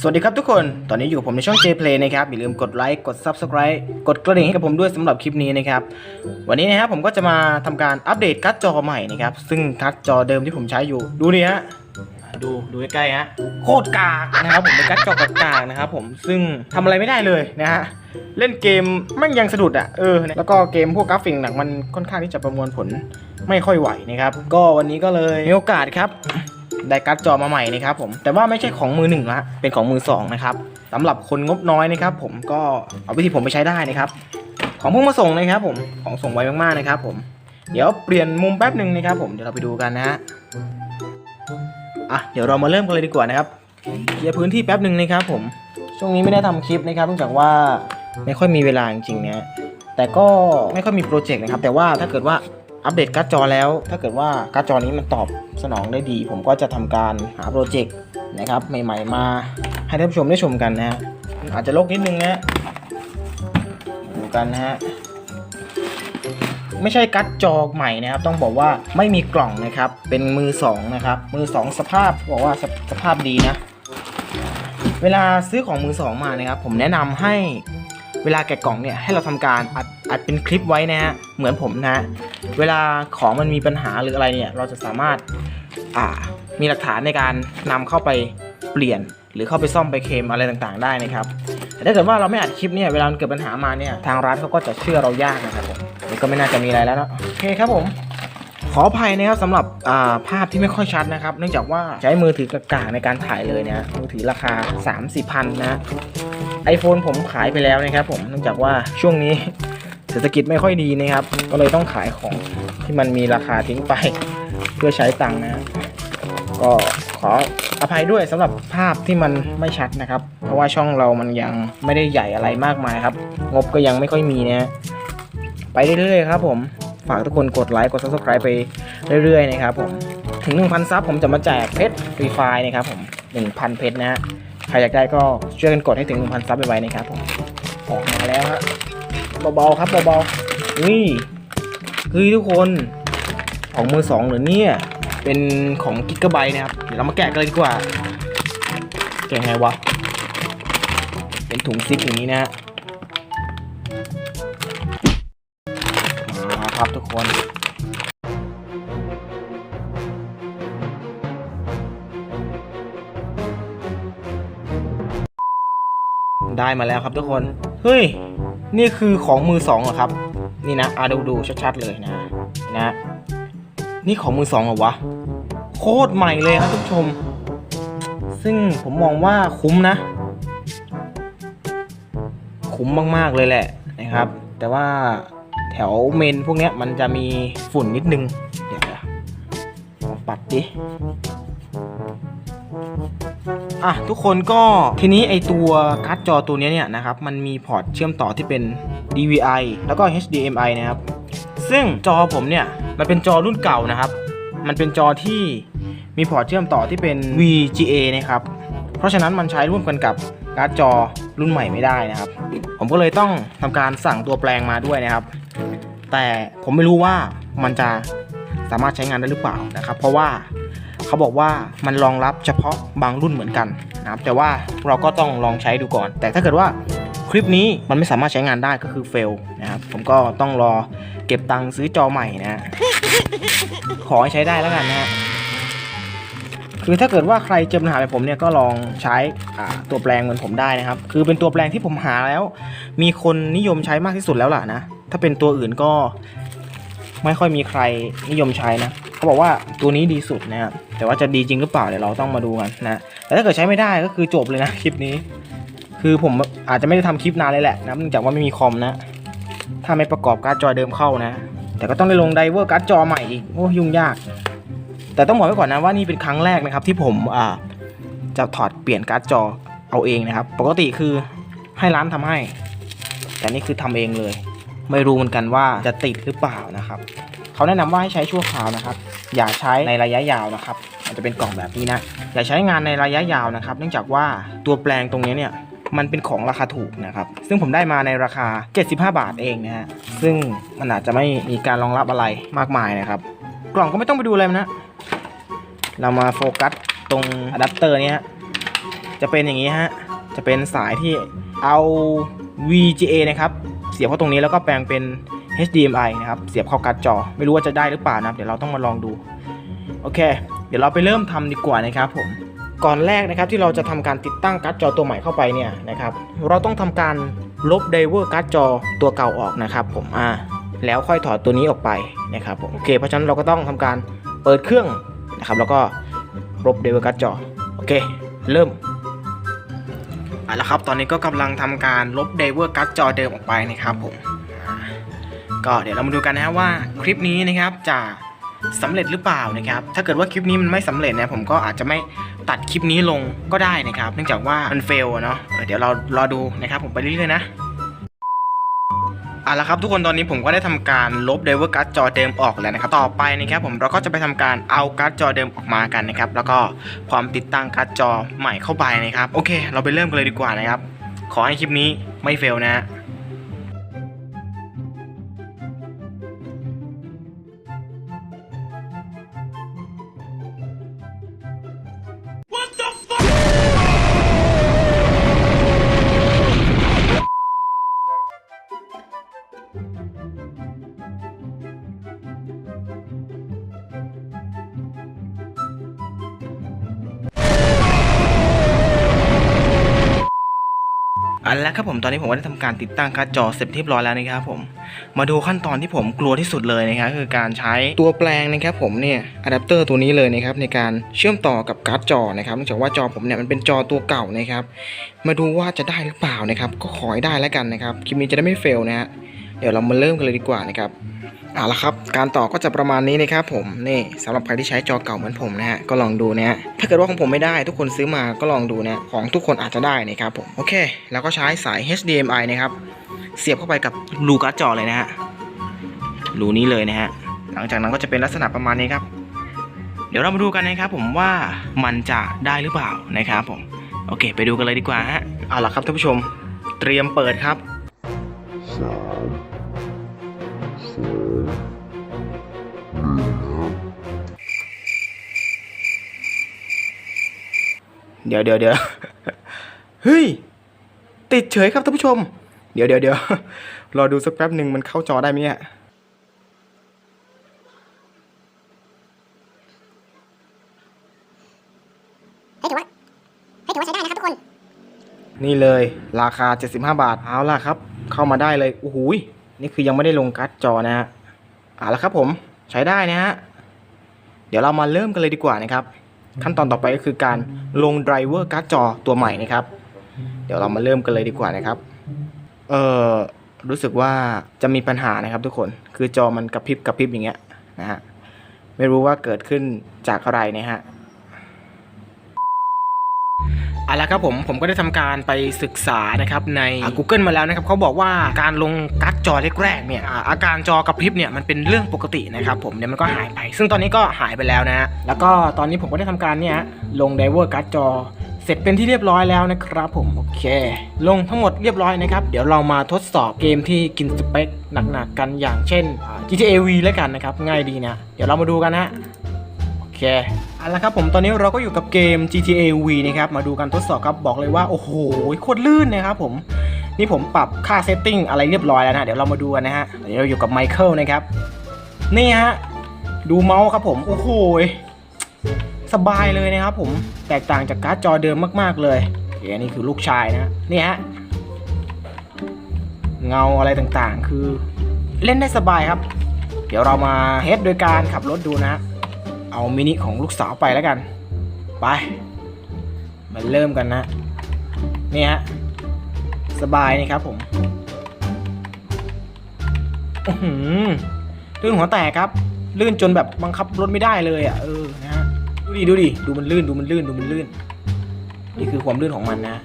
สวัสดีครับทุกคน ตอนนี้อยู่ผมในช่อง JPlay นะครับ อย่าลืมกดไลค์ กด Subscribe กดกระดิ่งให้กับผมด้วยสำหรับคลิปนี้นะครับ วันนี้นะครับผมก็จะมาทำการอัปเดตการ์ดจอใหม่นะครับ ซึ่งการ์ดจอเดิมที่ผมใช้อยู่ ดูนี่ฮะ ดู ดูใกล้ๆฮะ โคตรกากนะครับผมเป็นการ์ดจอกากนะครับผม ซึ่งทำอะไรไม่ได้เลยนะฮะ เล่นเกมแม่งยังสะดุดอะ เออ แล้วก็เกมพวกกราฟิกหนังมันค่อนข้างที่จะประมวลผลไม่ค่อยไหวนะครับ ก็วันนี้ก็เลยมีโอกาสครับ ได้การ์ดจอมาใหม่นะครับผมแต่ว่าไม่ใช่ของมือหนึ่งละเป็นของมือสองนะครับสำหรับคนงบน้อยนะครับผมก็เอาวิธีผมไปใช้ได้นะครับ ของเพิ่งมาส่งนะครับผมของส่งไวมากๆนะครับ ผมเดี๋ยวเปลี่ยนมุมแป๊บหนึ่งนะครับ ผมเดี๋ยวเราไปดูกันนะฮะอะเดี๋ยวเรามาเริ่มกันเลยดีกว่านะครับเคลียร์พื้นที่แป๊บหนึ่งนะครับ ผมช่วงนี้ไม่ได้ทำคลิปนะครับเนื่องจากว่าไม่ค่อยมีเวลาจริงๆเนะแต่ก็ไม่ค่อยมีโปรเจกต์นะครับ แต่ว่าถ้าเกิดว่า อัปเดตการ์ดจอแล้ว ถ้าเกิดว่าการ์ดจอนี้มันตอบสนองได้ดี ผมก็จะทำการหาโปรเจกต์นะครับ ใหม่ๆมาให้ท่านผู้ชมได้ชมกันนะฮะอาจจะลกนิดนึงนะดูกันนะฮะไม่ใช่การ์ดจอใหม่นะครับ ต้องบอกว่าไม่มีกล่องนะครับ เป็นมือสองนะครับ มือสองสภาพบอกว่าสสภาพดีนะ เวลาซื้อของมือสองมานะครับ ผมแนะนำให้ เวลาแกะกล่องเนี่ยให้เราทำการอัดอัดเป็นคลิปไว้นะฮะเหมือนผมนะเวลาของมันมีปัญหาหรืออะไรเนี่ยเราจะสามารถอ่ามีหลักฐานในการนำเข้าไปเปลี่ยน หรือเข้าไปซ่อมไปเคลมอะไรต่างๆ ได้นะครับแต่ถ้าเกิดว่าเราไม่อัดคลิปเนี่ยเวลามันเกิดปัญหามาเนี่ยทางร้านเขาก็จะเชื่อเรายากนะครับผมนี่ก็ไม่น่าจะมีอะไรแล้วเนอะโอเคครับผมขออภัยนะครับสำหรับาภาพที่ไม่ค่อยชัดนะครับ เนื่องจากว่าใช้มือถือกากในการถ่ายเลยนะมือถือราคา3 4 0 0 0นะ iPhone ผมขายไปแล้วนะครับผมเนื่องจากว่าช่วงนี้เศรษฐกิจไม่ค่อยดีนะครับ ก็เลยต้องขายของที่มันมีราคาทิ้งไป เพื่อใช้ตังค์นะก็ขออภัยด้วยสำหรับภาพที่มันไม่ชัดนะครับ เพราะว่าช่องเรามันยังไม่ได้ใหญ่อะไรมากมายครับ งบก็ยังไม่ค่อยมีนะไปเรื่อยๆครับผมฝากทุกคนกดไลค์กด subscribe ไปเรื่อยๆนะครับผมถึง 1,000 ซับผมจะมาแจกเพชรฟรีไฟนะครับผม 1,000 เพชรนะฮะ รอยากได้ก็ช่วยกันกดให้ถึง1,000ซับไปไว้นะครับผมออกมาแล้วฮะเบาๆครับเบาๆอุ้ยเฮ้ยทุกคนของมือสองหรือเนี่ยเป็นของกิกะไบนะครับเดี๋ยวเรามาแกะกันเลยดีกว่า แกะไงวะ เป็นถุงซิปอย่างนี้นะฮะมาครับทุกคน ได้มาแล้วครับทุกคน เฮ้ย นี่คือของมือสองเหรอครับ นี่นะอะดูดูชัดๆเลยนะ นะ นี่ของมือสองเหรอวะ โคตรใหม่เลยครับทุกชม ซึ่งผมมองว่าคุ้มนะ คุ้มมากๆเลยแหละนะครับ แต่ว่าแถวเมนพวกเนี้ยมันจะมีฝุ่นนิดนึง เดี๋ยวปัดดิ อะทุกคนก็ทีนี้ไอตัวการ์ดจอตัวนี้เนี่ยนะครับมันมีพอร์ตเชื่อมต่อที่เป็น DVI แล้วก็ HDMI นะครับ ซึ่งจอผมเนี่ยมันเป็นจอรุ่นเก่านะครับ มันเป็นจอที่มีพอร์ตเชื่อมต่อที่เป็น VGA นะครับ เพราะฉะนั้นมันใช้ร่วมกันกับการ์ดจอรุ่นใหม่ไม่ได้นะครับ ผมก็เลยต้องทำการสั่งตัวแปลงมาด้วยนะครับ แต่ผมไม่รู้ว่ามันจะสามารถใช้งานได้หรือเปล่านะครับ เพราะว่า เขาบอกว่ามันรองรับเฉพาะบางรุ่นเหมือนกันนะครับแต่ว่าเราก็ต้องลองใช้ดูก่อน แต่ถ้าเกิดว่าคลิปนี้มันไม่สามารถใช้งานได้ก็คือเฟลนะครับผมก็ต้องรอเก็บตังค์ซื้อจอใหม่นะขอให้ใช้ได้แล้วกันนะฮะคือถ้าเกิดว่าใครเจอปัญหาแบบผมเนี่ยก็ลองใช้ตัวแปลงเหมือนผมได้นะครับ คือเป็นตัวแปลงที่ผมหาแล้ว มีคนนิยมใช้มากที่สุดแล้วล่ะนะ ถ้าเป็นตัวอื่นก็ ไม่ค่อยมีใครนิยมใช้นะเขาบอกว่าตัวนี้ดีสุดนะครับแต่ว่าจะดีจริงหรือเปล่าเดี๋ยวเราต้องมาดูกันนะแต่ถ้าเกิดใช้ไม่ได้ก็คือจบเลยนะคลิปนี้ คือผมอาจจะไม่ได้ทำคลิปนานเลยแหละนะเนื่องจากว่าไม่มีคอมนะ ถ้าไม่ประกอบการ์ดจอเดิมเข้านะ แต่ก็ต้องได้ลงไดเวอร์การ์ดจอใหม่อีกโอ้ยุ่งยาก แต่ต้องบอกไว้ก่อนนะว่านี่เป็นครั้งแรกนะครับที่ผมอ่าจะถอดเปลี่ยนการ์ดจอเอาเองนะครับ ปกติคือให้ร้านทำให้ แต่นี่คือทำเองเลย ไม่รู้เหมือนกันว่าจะติดหรือเปล่านะครับเขาแนะนำว่าให้ใช้ชั่วคราวนะครับ อย่าใช้ในระยะยาวนะครับมันจะเป็นกล่องแบบนี้นะอย่าใช้งานในระยะยาวนะครับ เนื่องจากว่าตัวแปลงตรงนี้เนี่ยมันเป็นของราคาถูกนะครับ ซึ่งผมได้มาในราคา 75 บาทเองนะฮะ ซึ่งมันอาจจะไม่มีการรองรับอะไรมากมายนะครับ กล่องก็ไม่ต้องไปดูอะไรนะ เรามาโฟกัสตรงอะแดปเตอร์นี้ยจะจะเป็นอย่างนี้ฮะ จะเป็นสายที่เอา VGA นะครับ เสียบเข้าตรงนี้แล้วก็แปลงเป็น HDMI นะครับ เสียบเข้าการ์ดจอ ไม่รู้ว่าจะได้หรือเปล่านะครับเดี๋ยวเราต้องมาลองดู โอเค เดี๋ยวเราไปเริ่มทำดีกว่านะครับผม ก่อนแรกนะครับที่เราจะทำการติดตั้งการ์ดจอตัวใหม่เข้าไปเนี่ยนะครับ เราต้องทำการลบไดเวอร์การ์ดจอตัวเก่าออกนะครับผม อ่า แล้วค่อยถอดตัวนี้ออกไปนะครับผม โอเค เพราะฉะนั้นเราก็ต้องทำการเปิดเครื่องนะครับ แล้วก็ลบไดเวอร์การ์ดจอ โอเค เริ่ม แล้วครับ ตอนนี้ก็กำลังทำการลบเดเวอร์กัสจอเดิมออกไปนะครับผมก็เดี๋ยวเรามาดูกันนะฮะว่าคลิปนี้นะครับจะสำเร็จหรือเปล่านะครับ ถ้าเกิดว่าคลิปนี้มันไม่สำเร็จนะผมก็อาจจะไม่ตัดคลิปนี้ลงก็ได้นะครับ เนื่องจากว่ามันเฟลอะเนาะเออเดี๋ยวเรารอดูนะครับผมไปเรื่อยๆนะ เอาละครับทุกคนตอนนี้ผมก็ได้ทำการลบเดเวอร์การ์ดจอเดิมออกแล้วนะครับต่อไปนะครับผมเราก็จะไปทำการเอาการ์ดจอเดิมออกมากันนะครับแล้วก็พร้อมติดตั้งการ์ดจอใหม่เข้าไปนะครับโอเค เราไปเริ่มกันเลยดีกว่านะครับขอให้คลิปนี้ไม่เฟลนะ นแล้วครับผมตอนนี้ผมก็ได้ทำการติดตั้งการ์ดจอเสร็จเรียบร้อยแล้วนะครับผมมาดูขั้นตอนที่ผมกลัวที่สุดเลยนะครับคือการใช้ตัวแปลงนะครับผมเนี่ยอะแดปเตอร์ตัวนี้เลยนะครับในการเชื่อมต่อกับการ์ดจอนะครับเนื่องจากว่าจอผมเนี่ยมันเป็นจอตัวเก่านะครับมาดูว่าจะได้หรือเปล่านะครับก็ขอให้ได้แล้วกันนะครับคลิปนี้จะได้ไม่เฟลนะฮะ เดี๋ยวเรามาเริ่มกันเลยดีกว่านะครับเอาละครับการต่อก็จะประมาณนี้นะครับผมนี่สำหรับใครที่ใช้จอเก่าเหมือนผมนะฮะก็ลองดูนะฮะถ้าเกิดว่าของผมไม่ได้ทุกคนซื้อมาก็ลองดูนะของทุกคนอาจจะได้นะครับผมโอเค แล้วก็ใช้สาย HDMI นะครับเสียบเข้าไปกับรูการ์ดจอเลยนะฮะรูนี้เลยนะฮะหลังจากนั้นก็จะเป็นลักษณะประมาณนี้ครับ เดี๋ยวเรามาดูกันนะครับ ผมว่ามันจะได้หรือเปล่านะครับผมโอเค ไปดูกันเลยดีกว่าฮะเอาล่ะครับท่านผู้ชม เตรียมเปิดครับ ดี๋ยวเดี๋ยวเดี๋ยวเฮ้ย ติดเฉยครับท่านผู้ชม เดี๋ยวเดี๋ยวเดี๋ยวรอดูสักแป๊บหนึ่งมันเข้าจอได้ไหมเนี่ยเฮ้ยถือว่าเฮ้ยถือว่าใช้ได้นะครับทุกคนนี่เลยราคา 75 บาท เอาล่ะครับ เข้ามาได้เลยโอ้โหยนี่คือยังไม่ได้ลงการ์ดจอนะฮะเอาละครับผมใช้ได้นะฮะเดี๋ยวเรามาเริ่มกันเลยดีกว่านะครับ ขั้นตอนต่อไปก็คือการลงไดรเวอร์การ์ดจอตัวใหม่นะครับ เดี๋ยวเรามาเริ่มกันเลยดีกว่านะครับ เออรู้สึกว่าจะมีปัญหานะครับทุกคน คือจอมันกระพริบกระพริบอย่างเงี้ยนะฮะ ไม่รู้ว่าเกิดขึ้นจากอะไรนะฮะ เอาละครับผมผมก็ได้ทำการไปศึกษานะครับในอ่า Google มาแล้วนะครับเขาบอกว่าการลงการ์ดจอแรกๆเนี่ยอ่าอาการจอกระพริบเนี่ยมันเป็นเรื่องปกตินะครับผมเดี๋ยวมันก็หายไป ซึ่งตอนนี้ก็หายไปแล้วนะฮะแล้วก็ตอนนี้ผมก็ได้ทำการเนี่ยลงไดเวอร์การ์ดจอเสร็จเป็นที่เรียบร้อยแล้วนะครับผมโอเค ลงทั้งหมดเรียบร้อยนะครับ เดี๋ยวเรามาทดสอบเกมที่กินสเปคหนักๆกันอย่างเช่นอ่า GTA V แล้วกันนะครับ ง่ายดีนะ เดี๋ยวเรามาดูกันนะโอ เคเอาละครับผมตอนนี้เราก็อยู่กับเกม GTA V นะครับ มาดูการทดสอบครับบอกเลยว่า โอ้โหโคตรลื่นนะครับผม นี่ผมปรับค่าเซตติ้งอะไรเรียบร้อยแล้วนะเดี๋ยวเรามาดูกันนะฮะตอนนี้เราอยู่กับไมเคิลนะครับ นี่ฮะ ดูเมาส์ครับผม โอ้โหสบายเลยนะครับผมแตกต่างจากการ์ดจอเดิมมากๆเลยโอเคนี่คือลูกชายนะนี่ฮะเงาอะไรต่างๆ คือเล่นได้สบายครับ เดี๋ยวเรามาเทสโดยการขับรถดูนะฮะ เอามินิของลูกสาวไปแล้วกัน ไป มาเริ่มกันนะนี่ฮะ สบายนี่ครับผมอื้อหือลื่นหัวแตกครับ ลื่นจนแบบบังคับรถไม่ได้เลยอะเออนะฮะดูดิดูดิดูมันลื่นดูมันลื่นดูมันลื่น นี่คือความลื่นของมันนะ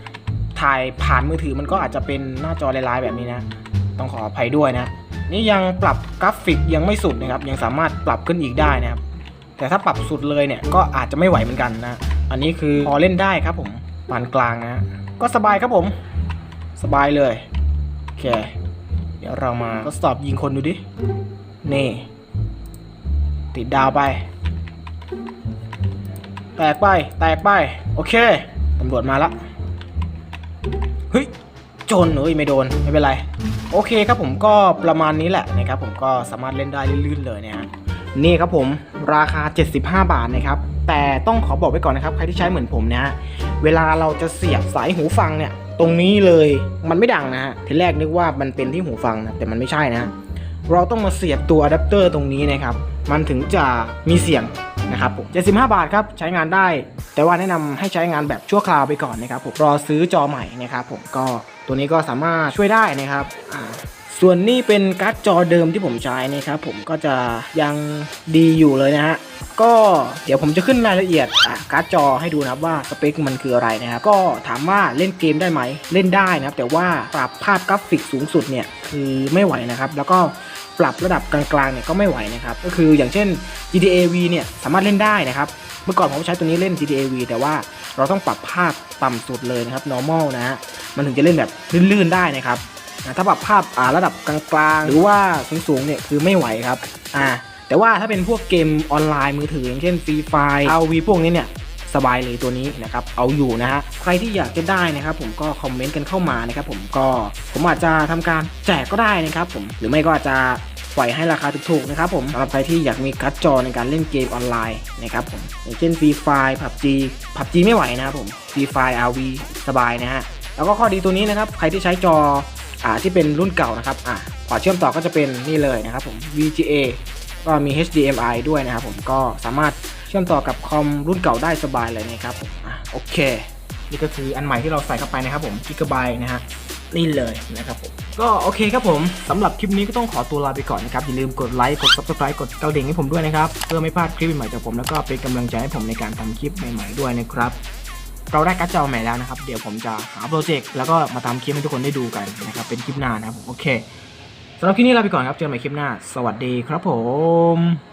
ถ่ายผ่านมือถือมันก็อาจจะเป็นหน้าจอลายๆแบบนี้นะ ต้องขออภัยด้วยนะ นี่ยังปรับกราฟิกยังไม่สุดนะครับ ยังสามารถปรับขึ้นอีกได้นะครับ แต่ถ้าปรับสุดเลยเนี่ยก็อาจจะไม่ไหวเหมือนกันนะอันนี้คือพอเล่นได้ครับผมปานกลางนะก็สบายครับผม สบายเลยโอเคเดี๋ยวเรามาทดสอบยิงคนดูดินี่ ติดดาวไป แตกไป แตกไป โอเคตำรวจมาละเฮ้ยโจรเอ้ยไม่โดน ไม่เป็นไร โอเคครับผมก็ประมาณนี้แหละนะครับผมก็สามารถเล่นได้ลื่นๆเลยนะฮะ นี่ครับผมราคา 75 บาทนะครับ แต่ต้องขอบอกไว้ก่อนนะครับ ใครที่ใช้เหมือนผมนะฮะเวลาเราจะเสียบสายหูฟังเนี่ย ตรงนี้เลยมันไม่ดังนะฮะทีแรกนึกว่ามันเป็นที่หูฟังนะแต่มันไม่ใช่นะ เราต้องมาเสียบตัวอะแดปเตอร์ตรงนี้นะครับ มันถึงจะมีเสียงนะครับผม75 บาทครับใช้งานได้ แต่ว่าแนะนำให้ใช้งานแบบชั่วคราวไปก่อนนะครับผมรอซื้อจอใหม่นะครับผมก็ตัวนี้ก็สามารถช่วยได้นะครับอ่า ส่วนนี้เป็นการ์ดจอเดิมที่ผมใช้นะครับผมก็จะยังดีอยู่เลยนะฮะก็เดี๋ยวผมจะขึ้นรายละเอียดอะการ์ดจอให้ดูนะครับว่าสเปคมันคืออะไรนะครับก็ถามว่าเล่นเกมได้ไหมเล่นได้นะครับ แต่ว่าปรับภาพกราฟิกสูงสุดเนี่ยคือไม่ไหวนะครับ แล้วก็ปรับระดับกลางๆเนี่ยก็ไม่ไหวนะครับก็คืออย่างเช่น GTA V เนี่ยสามารถเล่นได้นะครับเมื่อก่อนผมใช้ตัวนี้เล่น GTA V แต่ว่าเราต้องปรับภาพต่ำสุดเลยนะครับ normal นะฮะมันถึงจะเล่นแบบลื่นๆได้นะครับ อ่าถ้าปรับภาพอ่าระดับกลางๆ หรือว่าสูงๆเนี่ยคือไม่ไหวครับอ่าแต่ว่าถ้าเป็นพวกเกมออนไลน์มือถืออย่างเช่นฟรีไฟล์เอาวีพวกนี้เนี่ยสบายเลยตัวนี้นะครับ เอาอยู่นะฮะ ใครที่อยากจะได้นะครับ ผมก็คอมเมนต์กันเข้ามานะครับผมก็ผมอาจจะทำการแจกก็ได้นะครับผมหรือไม่ก็อาจจะปล่อยให้ราคาถูกๆนะครับผมสำหรับใครที่อยากมีการ์ดจอในการเล่นเกมออนไลน์นะครับผมอย่างเช่นฟรีไฟล์ผับจีผับจีไม่ไหวนะครับผมฟรีไฟล์ RV สบายนะฮะแล้วก็ข้อดีตัวนี้นะครับ ใครที่ใช้จอ อ่าที่เป็นรุ่นเก่านะครับอ่าพอเชื่อมต่อก็จะเป็นนี่เลยนะครับผม VGA ก็มี HDMI ด้วยนะครับผมก็สามารถเชื่อมต่อกับคอมรุ่นเก่าได้สบายเลยนะครับผมอะโอเค นี่ก็คืออันใหม่ที่เราใส่เข้าไปนะครับผมกิกะไบนะฮะนี่เลยนะครับผมก็โอเคครับผมสำหรับคลิปนี้ก็ต้องขอตัวลาไปก่อนนะครับอย่าลืมกดไลค์กด subscribe กดกระดิ่งให้ผมด้วยนะครับ เพื่อไม่พลาดคลิปใหม่จากผมแล้วก็เป็นกำลังใจให้ผมในการทำคลิปใหม่ๆด้วยนะครับ เราได้การ์ดจอใหม่แล้วนะครับ เดี๋ยวผมจะหาโปรเจกต์แล้วก็มาทำคลิปให้ทุกคนได้ดูกันนะครับ เป็นคลิปหน้านะครับ โอเคสำหรับคลิปนี้ลาไปก่อนครับ เจอกันใหม่คลิปหน้า สวัสดีครับผม